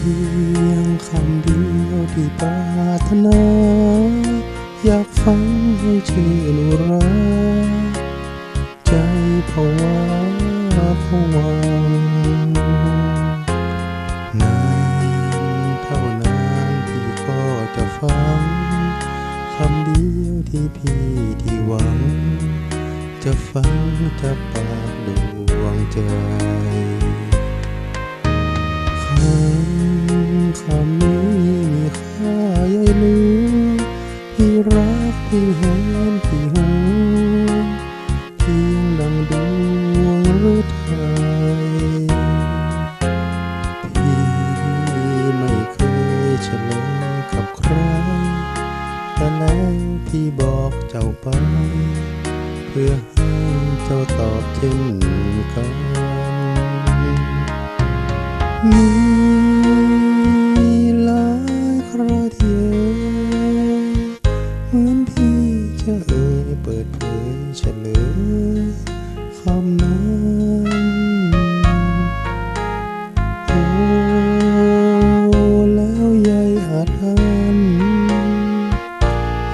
พียงคำเดียวที่ปรารถนา อยากฟังให้ชื่นราใจผวาผวังนานเท่านานพี่ก็จะฟังคำเดียวที่พี่ที่หวัง จะฟังจะปากดวงใจ รักพี่เห็นพี่หวงเพียงดังดวงฤทัยพี่ไม่เคยเฉลยกับใครแต่แล้วพี่บอกเจ้าไป เพื่อให้เจ้าตอบเช่นกันมี เฉลยคำนั้นโอ้แล้วยายอาจหัน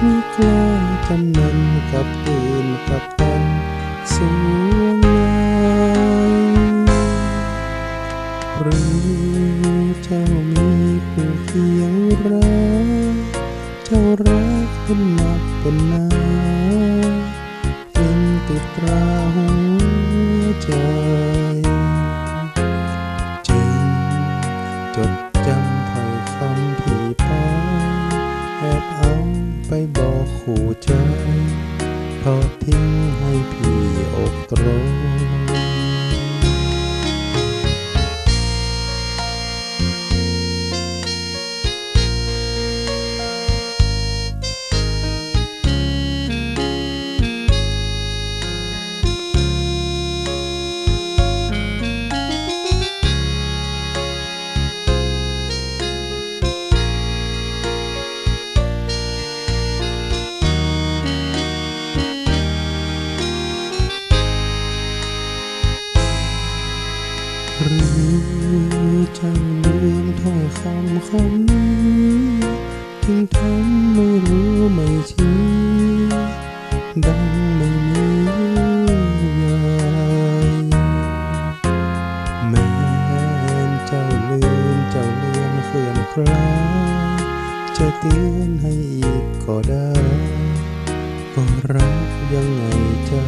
มีกล้าจำนันกับตื่นกับตันสวงในหรือเจ้ามีคู่เคียงรักเจ้ารักเป็นหนักเป็นนา ติดตราหัวใจ จึงจดจำถ้อยคำที่ป้าแอบเอาไปบอกขู่ใจทอดทิ้งให้พี่อกตรง จ้าลืมถ้อยคำคำนี้จึงทำไม่รู้ไม่ชี้ดังไม่มียายแม้เจ้าลืมเจ้าเลือนเคลื่อนคลาจะเตือนให้อีกก็ได้ ก็รักยังไงเจ้า